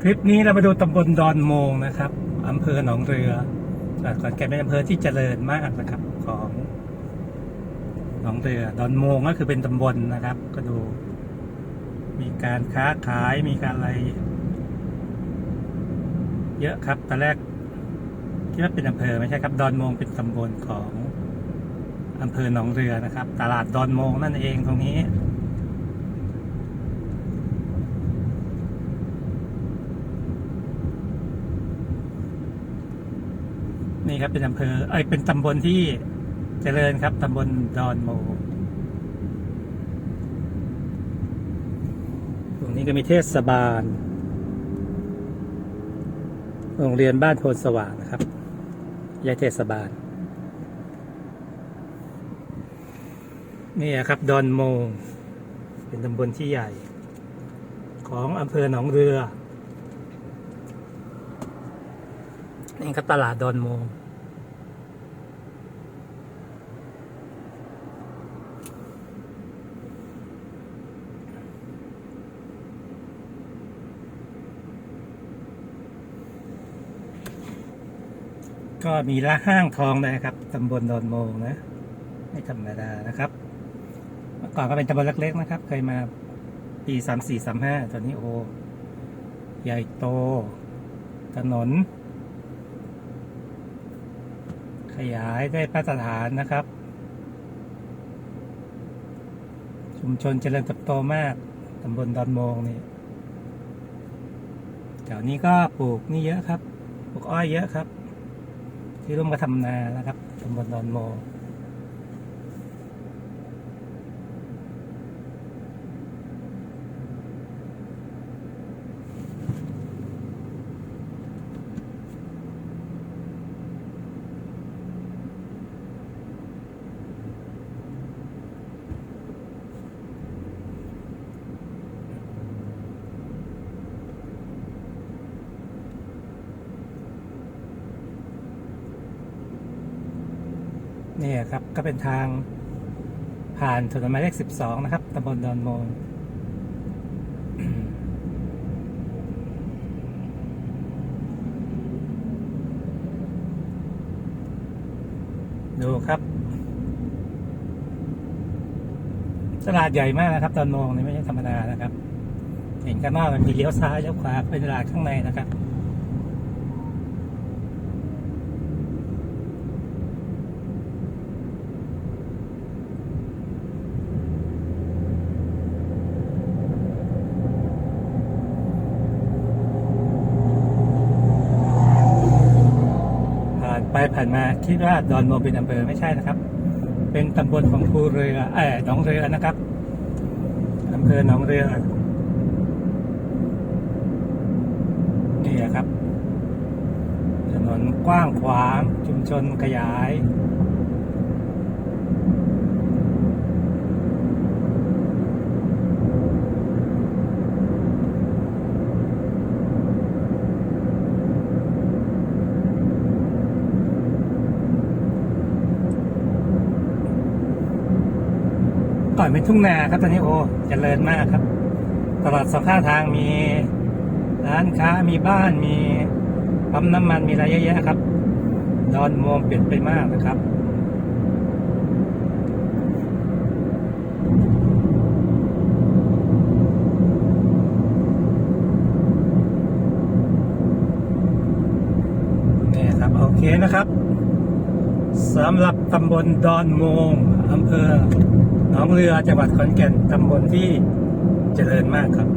คลิปนี้เรามาดูตำบลดอนโมงนะครับอำเภอหนองเรือขอนแก่นเป็นอำเภอที่เจริญมากนะครับ ของหนองเรือดอนโมงก็คือเป็นตำบลนะครับ ก็ดู มีการค้าขายมีการอะไร เยอะครับตอนแรกคิดว่าเป็นอำเภอไม่ใช่ครับ ดอนโมงเป็นตำบลของอำเภอหนองเรือนะครับ ตลาดดอนโมงนั่นเองตรงนี้ นี่ครับเป็นอำเภอเอ้ยเป็นตำบลที่เจริญครับตำบลดอนโมตรงนี้ก็มีเทศบาล โรงเรียนบ้านโพนสว่างนะครับยายเทศบาล นี่ครับดอนโม เป็นตำบลที่ใหญ่ ของอำเภอหนองเรือ นี่ครับตลาดดอนมงก็มีร้านห้างทองเลยนะครับตำบลดอนโมงนะ ไม่ธรรมดานะครับ เมื่อก่อนก็เป็นตำบลเล็กๆนะครับ เคยมาปีสามสี่สามห้าตอนนี้โอ้ใหญ่โต ถนน ขยายได้มาตรฐานนะครับ ชุมชนเจริญเติบโตมากตำบลดอนโมงนี่แถวนี้ก็ปลูกนี่เยอะครับ ปลูกอ้อยเยอะครับ ที่ร่วมกันทำนานะครับตำบลดอนโมง นี่ครับก็เป็นทางผ่านถนนหมายเลขสิบสองนะครับตำบลดอนโมงดูครับ ตลาดใหญ่มากนะครับ ตอนมองนี่ไม่ใช่ธรรมดานะครับ เห็นกันว่ามันมีเลี้ยวซ้ายเลี้ยวขวาเป็นตลาดข้างในนะครับ ไปผ่านมาคิดว่าดอนโมเป็นอำเภอไม่ใช่นะครับ เป็นตำบลของภูเรือเออหนองเรือนะครับอำเภอหนองเรือนี่ครับถนนกว้างขวางชุมชนขยาย ก่อนเป็นทุ่งนาครับตอนนี้โอ้เจริญมากครับ ตลอดสองข้างทางมีร้านค้ามีบ้านมีปั๊มน้ำมันมีอะไรเยอะแยะครับ ดอนโมงเปลี่ยนไปมากนะครับนี่ครับโอเคนะครับสำหรับตำบลดอนโมงอำเภอ หนองเรือจังหวัดขอนแก่นตำบลที่เจริญมากครับ